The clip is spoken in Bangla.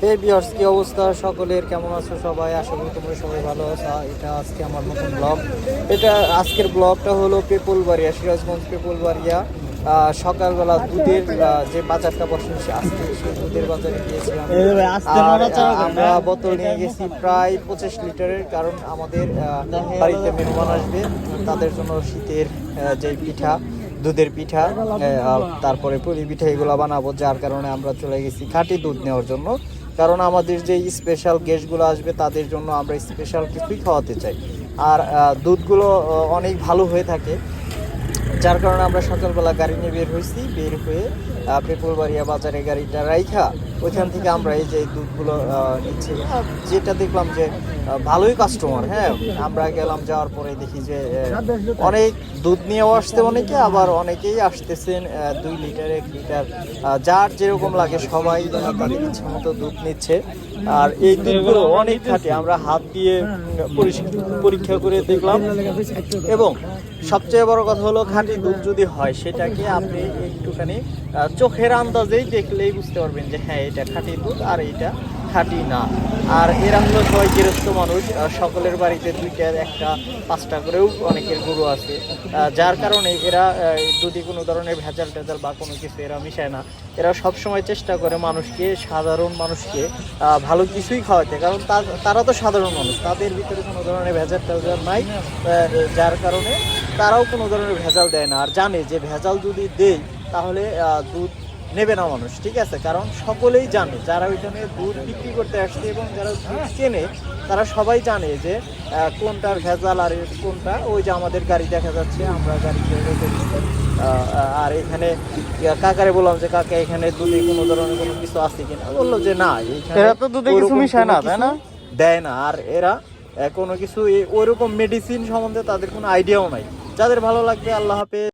হে বিয়ার্স কি অবস্থা? সকলের কেমন আছো সবাই? আশা করি তোমরা সবাই ভালো আছো। এটা আজকে আমার নতুন ব্লগ। এটা আজকের ব্লগটা হলো পেপুলবাড়িয়া সিরাজগঞ্জ পেপুলবাড়িয়া। সকালবেলা দুধের যে বাজারটা বসে সে আজকে সেই দুধের বাজারে গিয়েছিলাম। আমরা বোতল নিয়ে গেছি প্রায় পঁচিশ লিটারের কারণ আমাদের বাড়িতে মেহমান আসবে তাদের জন্য শীতের যে পিঠা দুধের পিঠা তারপরে পুরি পিঠা এগুলো বানাবো যার কারণে আমরা চলে গেছি খাঁটি দুধ নেওয়ার জন্য। কারণ আমাদের যে স্পেশাল গেস্টগুলো আসবে, তাদের জন্য আমরা স্পেশাল কিছুই খাওয়াতে চাই। আর দুধগুলো অনেক ভালো হয়ে থাকে। যার কারণে আমরা সকালবেলা গাড়ি নিয়ে বের হয়েছি, বের হয়ে পেপুলবাড়িয়া বাজারে গাড়িটা রাইখা, ওইখান থেকে আমরা এই যে দুধগুলো নিচ্ছি। যেটা দেখলাম যে ভালোই কাস্টমার হ্যাঁ? আমরা গেলাম, যাওয়ার পরে দেখি যে অনেক দুধ নিয়েও আসতে অনেকে, আবার অনেকেই আসতেছেন দুই লিটার, এক লিটার যার যেরকম লাগে সবাই তাদের ইচ্ছে মতো দুধ নিচ্ছে। আর এই দুধগুলো অনেক খাটে, আমরা হাত দিয়ে পরীক্ষা করে দেখলাম। এবং সবচেয়ে বড় কথা হলো, খাঁটি দুধ যদি হয়, সেটাকে আপনি একটুখানি চোখের আন্দাজেই দেখলেই বুঝতে পারবেন যে হ্যাঁ এটা খাঁটি দুধ আর এটা খাঁটি না। আর এরা হলো সবাই গৃহস্থ মানুষ সকলের বাড়িতে দুইটা, একটা, পাঁচটা করেও অনেকের গরু আছে। যার কারণে এরা যদি কোনো ধরনের ভেজাল টেজাল বা কোনো কিছু এরা মিশায় না, এরা সব সময় চেষ্টা করে মানুষকে, সাধারণ মানুষকে ভালো কিছুই খাওয়াতে। কারণ তারা তো সাধারণ মানুষ, তাদের ভিতরে কোনো ধরনের ভেজাল টেজাল নাই যার কারণে তারাও কোনো ধরনের ভেজাল দেয় না। আর জানে যে ভেজাল যদি দেয় তাহলে দুধ নেবে না মানুষ ঠিক আছে? কারণ সকলেই জানে যারা ওইখানে দুধ বিক্রি করতে আসছে এবং যারা দুধ কেনে তারা সবাই জানে যে কোনটার ভেজাল আর কোনটা ওই যে আমাদের গাড়ি দেখা যাচ্ছে আমরা গাড়িতে আর এখানে কাকারে বললাম যে কাকা এখানে দুধে কোনো ধরনের কোনো কিছু আছে কিনা? বলল যে না এরা তো দুধে কিছু মিশায় না, তাই না? দেয় না। আর এরা কোনো কিছু ওইরকম মেডিসিন সম্বন্ধে তাদের কোনো আইডিয়াও নাই। যাদের ভালো লাগবে আল্লাহ হাফেজ।